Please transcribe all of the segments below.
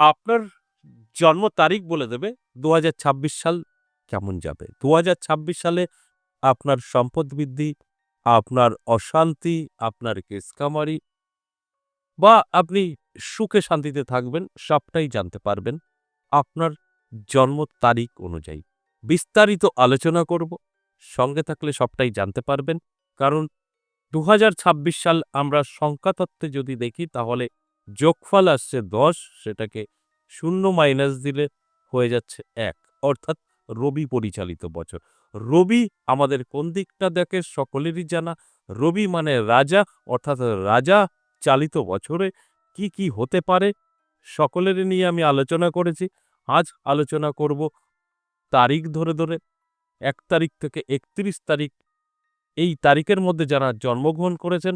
আপনার জন্ম তারিখ বলে দেবে ২০২৬ সাল কেমন যাবে। ২০২৬ সালে আপনার সম্পদ বৃদ্ধি, আপনার অশান্তি, আপনার কেস-কামারি বা আপনি সুখে শান্তিতে থাকবেন সবটাই জানতে পারবেন আপনার জন্ম তারিখ অনুযায়ী। বিস্তারিত আলোচনা করব। সঙ্গে থাকলে সবটাই জানতে পারবেন। কারণ ২০২৬ সাল আমরা সংখ্যাতত্ত্বে যদি দেখি তাহলে যোগফল আসছে ১০ সেটাকে শূন্য মাইনাস দিলে হয়ে যাচ্ছে এক অর্থাৎ রবি পরিচালিত বছর। রবি আমাদের কোন দিকটা দেখে সকলেরই জানা। রবি মানে রাজা অর্থাৎ রাজা চালিত বছরে কি, কি হতে পারে সকলের নিয়ে আমি আলোচনা করেছি। আজ আলোচনা করব তারিখ ধরে, ধরে এক তারিখ থেকে ৩১ তারিখ এই তারিখের মধ্যে যারা জন্মগ্রহণ করেছেন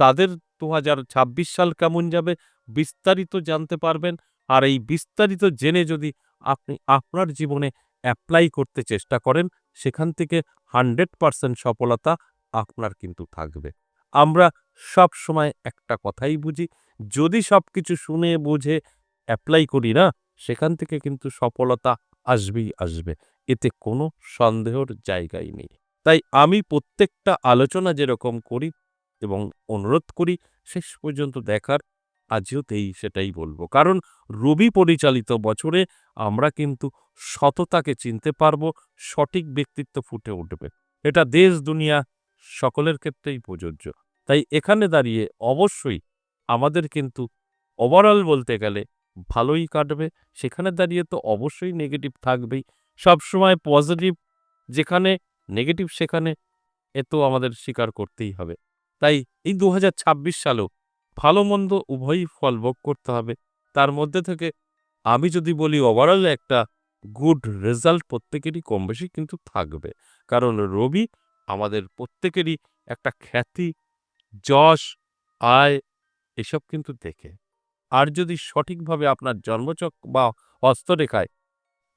তাদের ২০২৬ সাল কেমন যাবে, বিস্তারিত জানতে পারবেন। আর এই বিস্তারিত জেনে যদি আপনি আপনার জীবনে এপ্লাই করতে চেষ্টা করেন, সেখান থেকে 100% সফলতা আপনার কিন্তু থাকবে। আমরা সবসময় একটা কথাই বুঝি, যদি সবকিছু শুনে বুঝে অ্যাপ্লাই করি না, সেখান থেকে কিন্তু সফলতা আসবেই আসবে। এতে কোনো সন্দেহর জায়গাই নেই। তাই আমি প্রত্যেকটা আলোচনা যেরকম করি এবং অনুরোধ করি শেষ পর্যন্ত দেখার, আজও তেই সেটাই বলব কারণ রবি পরিচালিত বছরে আমরা কিন্তু সততাকে চিনতে পারব, সঠিক ব্যক্তিত্ব ফুটে উঠবে। এটা দেশ, দুনিয়া, সকলের ক্ষেত্রেই প্রযোজ্য। তাই এখানে দাঁড়িয়ে অবশ্যই আমাদের কিন্তু ওভারঅল বলতে গেলে ভালোই কাটবে। সেখানে দাঁড়িয়ে তো অবশ্যই নেগেটিভ থাকবেই। সবসময় পজিটিভ যেখানে নেগেটিভ সেখানে, এ তো আমাদের স্বীকার করতেই হবে। তাই এই ২০২৬ সালেও ভালো-মন্দ উভয়ই ফল ভোগ করতে হবে। তার মধ্যে থেকে আমি যদি বলি ওভারঅল একটা গুড রেজাল্ট প্রত্যেকেরই কমবেশি কিন্তু থাকবে। কারণ রবি আমাদের প্রত্যেকেরই একটা খ্যাতি, যশ, আয় এসব কিন্তু দেখে। আর যদি সঠিকভাবে আপনার জন্মচক বা হস্তরেখায়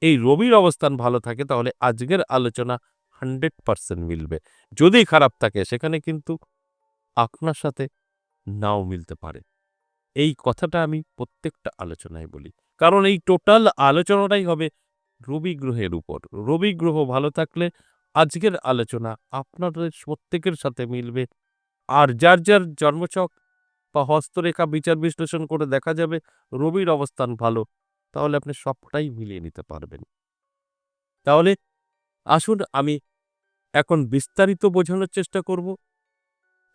এই রবির অবস্থান ভালো থাকে তাহলে আজকের আলোচনা 100% মিলবে। যদি খারাপ থাকে সেখানে কিন্তু আপনার সাথে নাও মিলতে পারে। এই কথাটা আমি প্রত্যেকটা আলোচনায় বলি। কারণ এই টোটাল আলোচনাটাই হবে রবি গ্রহের উপর। রবি গ্রহ ভালো থাকলে আজকের আলোচনা আপনাদের প্রত্যেকের সাথে মিলবে। আর যার, যার জন্মচক বা হস্তরেখা বিচার বিশ্লেষণ করে দেখা যাবে রবির অবস্থান ভালো তাহলে আপনি সবটাই মিলিয়ে নিতে পারবেন। তাহলে আসুন আমি এখন বিস্তারিত বোঝানোর চেষ্টা করব।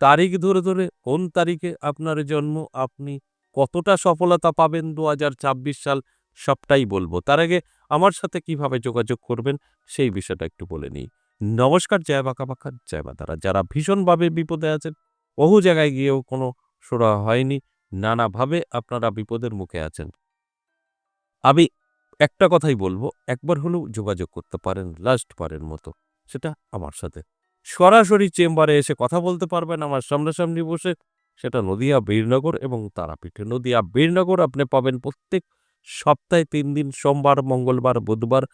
তারিখ ধরে, ধরে কোন তারিখে আপনার জন্ম আপনি কতটা সফলতা পাবেন ২০২৬ সাল সবটাই বলব। তার আগে আমার সাথে কীভাবে যোগাযোগ করবেন সেই বিষয়টা একটু বলে নিই। নমস্কার জয় বাঁকা বাঁকা জয় মা তারা। যারা ভীষণভাবে বিপদে আছেন বহু জায়গায় গিয়েও কোনো সুরাহা হয়নি নানাভাবে আপনারা বিপদের মুখে আছেন। আমি একটা কথাই বলব একবার হলেও যোগাযোগ করতে পারেন লাস্ট বারের মতো সেটা আমার সাথে। সরাসরি চেম্বারে এসে কথা বলতে পারবেন আমার সামনাসামনি বসে সেটা নদিয়া বীরনগর এবং তারাপীঠে। নদিয়া বীরনগর আপনি পাবেন প্রত্যেক সপ্তাহে তিন দিন সোমবার, মঙ্গলবার, বুধবার।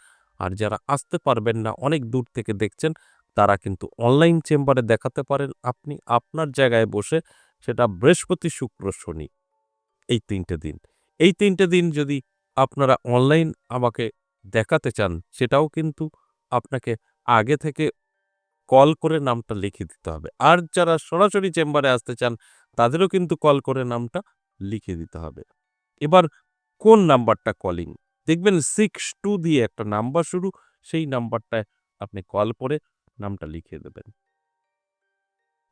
আর যারা আসতে পারবেন না অনেক দূর থেকে দেখছেন তারা কিন্তু অনলাইন চেম্বারে দেখাতে পারেন আপনি আপনার জায়গায় বসে সেটা বৃহস্পতি, শুক্র, শনি এই তিনটে দিন। এই তিনটে দিন যদি আপনারা অনলাইন আমাকে দেখাতে চান সেটাও কিন্তু আপনাকে আগে থেকে কল করে নামটা লিখে দিতে হবে। আর যারা সরাসরি চেম্বারে আসতে চান, তাদেরও কিন্তু কল করে নামটা লিখে দিতে হবে। এবার কোন নাম্বারটা কলিং? দেখবেন 62 দিয়ে একটা নাম্বার শুরু, সেই নাম্বারটায় আপনি কল করে নামটা লিখে দেবেন।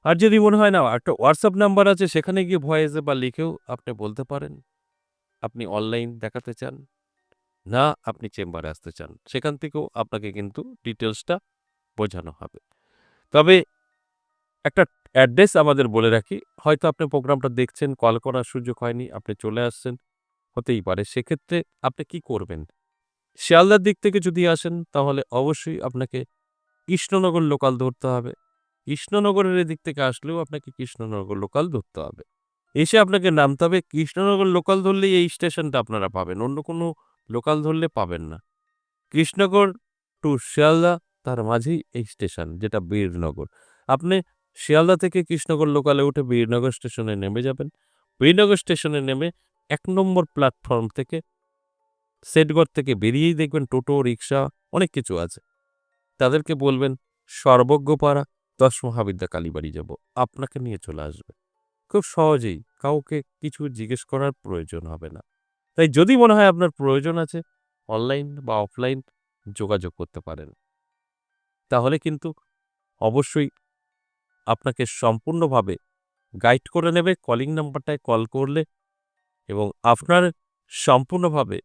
আর যদি মনে হয় না, একটা হোয়াটসঅ্যাপ নাম্বার আছে, সেখানে গিয়ে ভয়েসে বা লিখেও আপনি বলতে পারেন। আপনি অনলাইন দেখাতে চান। না আপনি চেম্বারে আসতে চান। সেখান থেকেও আপনাকে কিন্তু ডিটেলসটা বোঝানো হবে। তবে একটা অ্যাড্রেস আমাদের বলে রাখি। হয়তো আপনি প্রোগ্রামটা দেখছেন, কল করার সুযোগ হয়নি, আপনি চলে আসছেন, হতেই পারে। সেক্ষেত্রে আপনি কি করবেন? শিয়ালদার দিক থেকে যদি আসেন তাহলে অবশ্যই আপনাকে কৃষ্ণনগর লোকাল ধরতে হবে। কৃষ্ণনগরের এদিক থেকে আসলেও আপনাকে কৃষ্ণনগর লোকাল ধরতে হবে। এসে আপনাকে নামতে হবে কৃষ্ণনগর লোকাল ধরলেই এই স্টেশনটা আপনারা পাবেন। অন্য কোনো লোকাল ধরলে পাবেন না। কৃষ্ণনগর টু শিয়ালদা তার মাঝেই এই স্টেশন, যেটা বীরনগর। আপনি শিয়ালদা থেকে কৃষ্ণনগর লোকালে উঠে বীরনগর স্টেশনে নেমে যাবেন। বীরনগর স্টেশনে নেমে এক নম্বর প্ল্যাটফর্ম থেকে, সেটঘর থেকে বেরিয়েই দেখবেন টোটো রিক্সা অনেক কিছু আছে। তাদেরকে বলবেন, সর্বজ্ঞপাড়া, দশ মহাবিদ্যা কালীবাড়ি যাব। আপনাকে নিয়ে চলে আসবে। খুব সহজেই কাউকে কিছু জিজ্ঞেস করার প্রয়োজন হবে না। তাই যদি মনে হয় আপনার প্রয়োজন আছে, অনলাইন বা অফলাইন যোগাযোগ করতে পারেন। তাহলে কিন্তু অবশ্যই আপনাকে সম্পূর্ণভাবে গাইড করে নেবে কলিং নাম্বারটায় কল করলে এবং আপনার সম্পূর্ণভাবে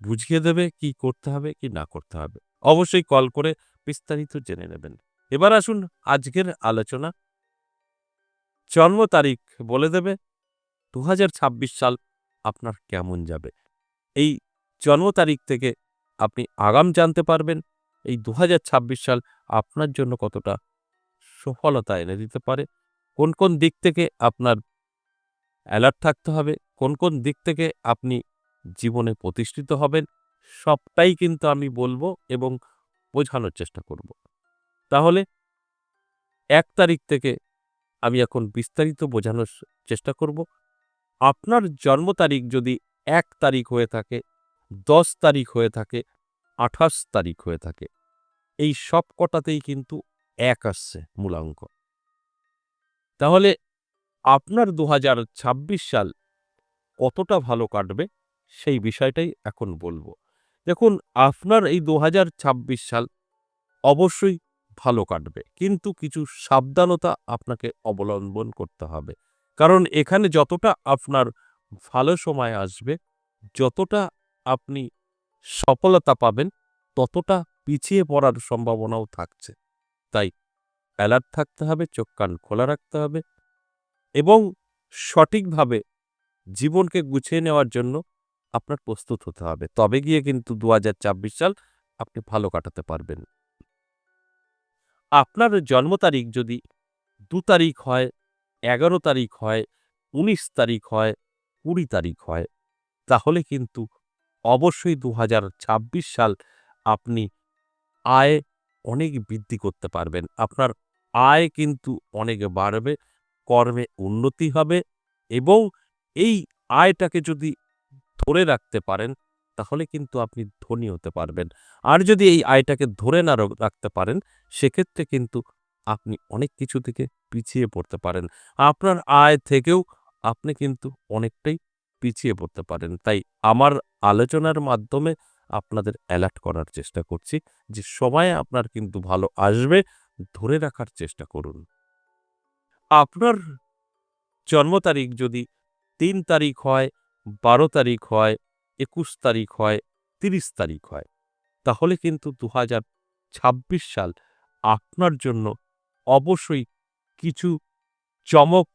বুঝিয়ে দেবে কি করতে হবে, কি না করতে হবে। অবশ্যই কল করে বিস্তারিত জেনে নেবেন। এবার আসুন আজকের আলোচনা। জন্ম তারিখ বলে দেবে দু হাজার ছাব্বিশ সাল আপনার কেমন যাবে? এই জন্ম তারিখ থেকে আপনি আগাম জানতে পারবেন। এই দু হাজার ছাব্বিশ সাল আপনার জন্য কতটা সফলতা এনে দিতে পারে? কোন কোন দিক থেকে আপনার অ্যালার্ট থাকতে হবে? কোন কোন দিক থেকে আপনি জীবনে প্রতিষ্ঠিত হবেন? সবটাই কিন্তু আমি বলব এবং বোঝানোর চেষ্টা করব। তাহলে এক তারিখ থেকে আমি এখন বিস্তারিত বোঝানোর চেষ্টা করব। আপনার জন্ম তারিখ যদি এক তারিখ হয়ে থাকে, দশ তারিখ হয়ে থাকে আঠাশ তারিখ হয়ে থাকে। এই সব কটাতেই কিন্তু এক আসছে মূলাঙ্ক। তাহলে আপনার দু হাজার ছাব্বিশ সাল কতটা ভালো কাটবে সেই বিষয়টাই এখন বলব। দেখুন, আপনার এই দু হাজার ছাব্বিশ সাল অবশ্যই ভালো কাটবে, কিন্তু কিছু সাবধানতা আপনাকে অবলম্বন করতে হবে। কারণ এখানে যতটা আপনার ভালো সময় আসবে, যতটা আপনি সফলতা পাবেন, ততটা পিছিয়ে পড়ার সম্ভাবনাও থাকছে। তাই অ্যালার্ট থাকতে হবে, চোখ কান খোলা রাখতে হবে এবং সঠিকভাবে জীবনকে গুছিয়ে নেওয়ার জন্য আপনার প্রস্তুত হতে হবে। তবে গিয়ে কিন্তু দু সাল আপনি ভালো কাটাতে পারবেন। আপনার জন্ম তারিখ যদি দু তারিখ হয়, এগারো তারিখ হয়, উনিশ তারিখ হয়, কুড়ি তারিখ হয়, তাহলে কিন্তু অবশ্যই দু হাজার ছাব্বিশ সাল আপনি আয় অনেক বৃদ্ধি করতে পারবেন। আপনার আয় কিন্তু অনেক বাড়বে, কর্মে উন্নতি হবে এবং এই আয়টাকে যদি ধরে রাখতে পারেন, তাহলে কিন্তু আপনি ধনী হতে পারবেন। আর যদি এই আয়টাকে ধরে না রাখতে পারেন, সেক্ষেত্রে কিন্তু আপনি অনেক কিছু থেকে পিছিয়ে পড়তে পারেন। আপনার আয় থেকেও আপনি কিন্তু অনেকটাই পিছিয়ে পড়তে পারেন। তাই আমার আলোচনার মাধ্যমে আপনাদের অ্যালার্ট করার চেষ্টা করছি যে সময় আপনার কিন্তু ভালো আসবে, ধরে রাখার চেষ্টা করুন। আপনার জন্ম তারিখ যদি তিন তারিখ হয়, বারো তারিখ হয়, একুশ তারিখ হয়, তিরিশ তারিখ হয়, তাহলে কিন্তু দু সাল আপনার জন্য অবশ্যই কিছু চমক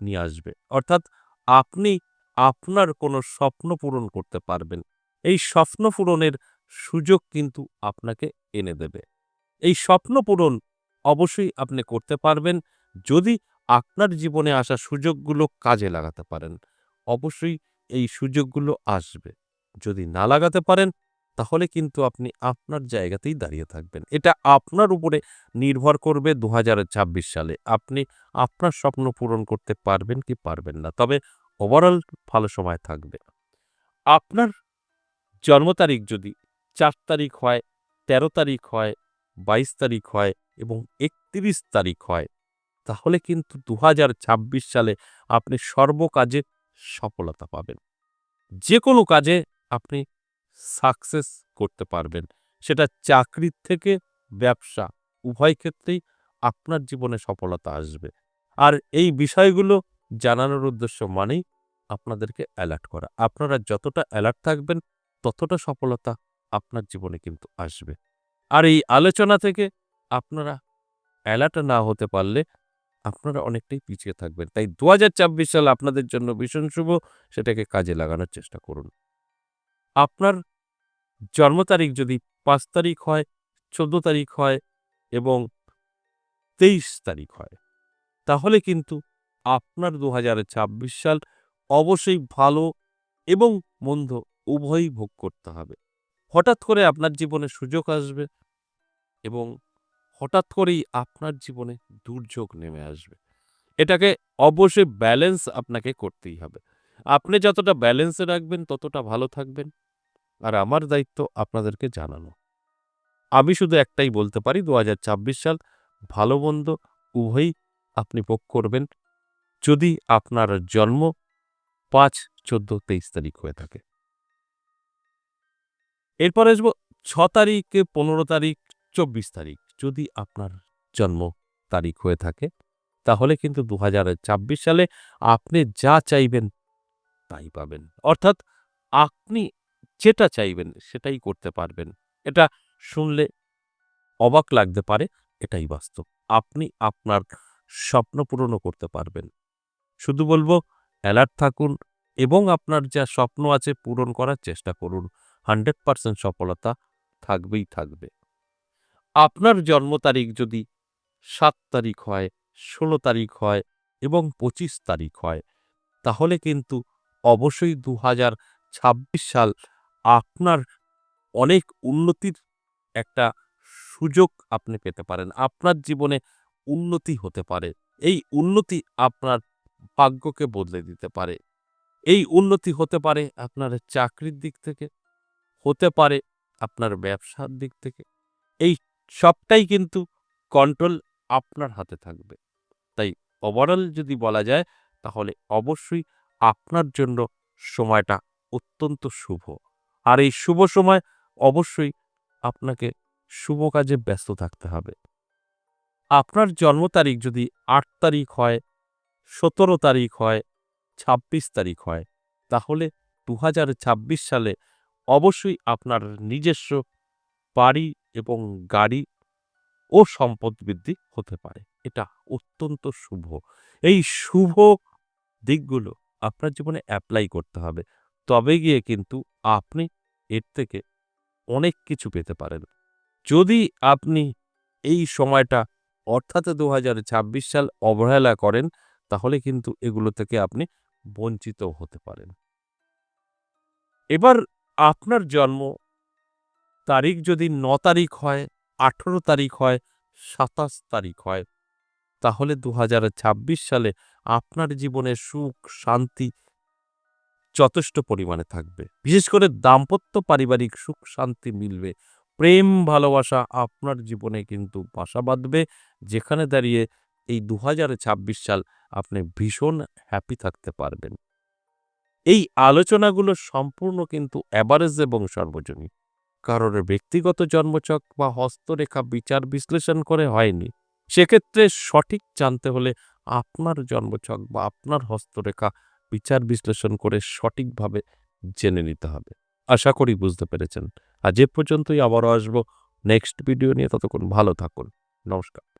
নিয়ে আসবে। অর্থাৎ আপনি আপনার কোনো স্বপ্ন পূরণ করতে পারবেন। এই স্বপ্ন পূরণের সুযোগ কিন্তু আপনাকে এনে দেবে। এই স্বপ্ন পূরণ অবশ্যই আপনি করতে পারবেন যদি আপনার জীবনে আসা সুযোগগুলো কাজে লাগাতে পারেন। অবশ্যই এই সুযোগগুলো আসবে। যদি না লাগাতে পারেন, তাহলে কিন্তু আপনি আপনার জায়গাতেই দাঁড়িয়ে থাকবেন। এটা আপনার উপরে নির্ভর করবে দু হাজার ছাব্বিশ সালে। আপনি আপনার স্বপ্ন পূরণ করতে পারবেন কি পারবেন না। তবে ওভারঅল ভালো সময় থাকবে। আপনার জন্ম তারিখ যদি চার তারিখ হয় ১৩ তারিখ হয়, বাইশ তারিখ হয় এবং একত্রিশ তারিখ হয়, তাহলে কিন্তু দু হাজার ছাব্বিশ সালে আপনি সর্বকাজে সফলতা পাবেন। যে কোনো কাজে আপনি সাকসেস করতে পারবেন। সেটা চাকরির থেকে ব্যবসা, উভয় ক্ষেত্রেই আপনার জীবনে সফলতা আসবে। আর এই বিষয়গুলো জানানোর উদ্দেশ্য মানেই আপনাদেরকে অ্যালার্ট করা। আপনারা যতটা অ্যালার্ট থাকবেন, ততটা সফলতা আপনার জীবনে কিন্তু আসবে। আর এই আলোচনা থেকে আপনারা অ্যালার্ট না হতে পারলে আপনারা অনেকটাই পিছিয়ে থাকবেন। তাই দু সাল আপনাদের জন্য ভীষণ শুভ, সেটাকে কাজে লাগানোর চেষ্টা করুন। আপনার জন্ম তারিখ যদি পাঁচ তারিখ হয়, চোদ্দ তারিখ হয় এবং তেইশ তারিখ হয়, তাহলে কিন্তু আপনার দু হাজার ছাব্বিশ সাল অবশ্যই ভালো এবং মন্দ উভয়ই ভোগ করতে হবে। হঠাৎ করে আপনার জীবনে সুযোগ আসবে এবং হঠাৎ করেই আপনার জীবনে দুর্যোগ নেমে আসবে। এটাকে অবশ্যই ব্যালেন্স আপনাকে করতেই হবে। আপনি যতটা ব্যালেন্সে রাখবেন, ততটা ভালো থাকবেন। আর আমার দায়িত্ব আপনাদেরকে জানানো। আমি শুধু একটাই বলতে পারি দু হাজার ছাব্বিশ সাল ভালো মন্দ উভয়ই আপনি ভোগ করবেন। যদি আপনার জন্ম পাঁচ চোদ্দ তেইশ তারিখ হয়ে থাকে। এরপর আসব ছ তারিখ, পনেরো তারিখ, চব্বিশ তারিখ। যদি আপনার জন্ম তারিখ হয়ে থাকে, তাহলে কিন্তু দু হাজার ছাব্বিশ সালে আপনি যা চাইবেন তাই পাবেন। অর্থাৎ আপনি যেটা চাইবেন সেটাই করতে পারবেন। এটা শুনলে অবাক লাগতে পারে, এটাই বাস্তব। আপনি আপনার স্বপ্ন পূরণও করতে পারবেন। শুধু বলব অ্যালার্ট থাকুন এবং আপনার যা স্বপ্ন আছে পূরণ করার চেষ্টা করুন। হান্ড্রেড পার্সেন্ট সফলতা থাকবেই থাকবে। আপনার জন্ম তারিখ যদি সাত তারিখ হয়, ষোলো তারিখ হয় এবং পঁচিশ তারিখ হয়, তাহলে কিন্তু অবশ্যই দু হাজার ছাব্বিশ সাল আপনার অনেক উন্নতির একটা সুযোগ আপনি পেতে পারেন। আপনার জীবনে উন্নতি হতে পারে। এই উন্নতি আপনার ভাগ্যকে বদলে দিতে পারে। এই উন্নতি হতে পারে আপনার চাকরির দিক থেকে, হতে পারে আপনার ব্যবসার দিক থেকে। এই সবটাই কিন্তু কন্ট্রোল আপনার হাতে থাকবে। তাই ওভারঅল যদি বলা যায়, তাহলে অবশ্যই আপনার জন্য সময়টা অত্যন্ত শুভ। আর এই শুভ সময় অবশ্যই আপনাকে শুভ কাজে ব্যস্ত থাকতে হবে। আপনার জন্ম তারিখ যদি আট তারিখ হয়, সতেরো তারিখ হয়, ছাব্বিশ তারিখ হয়, তাহলে দু হাজার ছাব্বিশ সালে অবশ্যই আপনার নিজস্ব বাড়ি এবং গাড়ি ও সম্পদ বৃদ্ধি হতে পারে। এটা অত্যন্ত শুভ। এই শুভ দিকগুলো আপনার জীবনে অ্যাপ্লাই করতে হবে। তবে গিয়ে কিন্তু আপনি এর থেকে অনেক কিছু পেতে পারেন। যদি আপনি এই সময়টা অর্থাৎ দু হাজার ছাব্বিশ সাল অবহেলা করেন, তাহলে কিন্তু এগুলো থেকে আপনি বঞ্চিত হতে পারেন। এবার আপনার জন্ম তারিখ যদি ন তারিখ হয়, আঠেরো তারিখ হয়, সাতাশ তারিখ হয়, তাহলে দু হাজার ছাব্বিশ সালে আপনার জীবনে সুখ, শান্তি যথেষ্ট পরিমাণে থাকবে। বিশেষ করে দাম্পত্য পারিবারিক সুখ, শান্তি মিলবে। প্রেম, ভালোবাসা আপনার জীবনে কিন্তু বাসা বাঁধবে। যেখানে দাঁড়িয়ে এই দু হাজার ছাব্বিশ সাল আপনি ভীষণ হ্যাপি থাকতে পারবেন। এই আলোচনাগুলো সম্পূর্ণ কিন্তু অ্যাভারেজ এবং সর্বজনীন। কারোর ব্যক্তিগত জন্মচক বা হস্তরেখা বিচার বিশ্লেষণ করে হয়নি। সেক্ষেত্রে সঠিক জানতে হলে আপনার জন্মচক বা আপনার হস্তরেখা বিচার বিশ্লেষণ করে সঠিকভাবে জেনে নিতে হবে। আশা করি বুঝতে পেরেছেন। আজ এ পর্যন্তই, আবারও আসব নেক্সট ভিডিও নিয়ে। ততক্ষণ ভালো থাকুন। নমস্কার।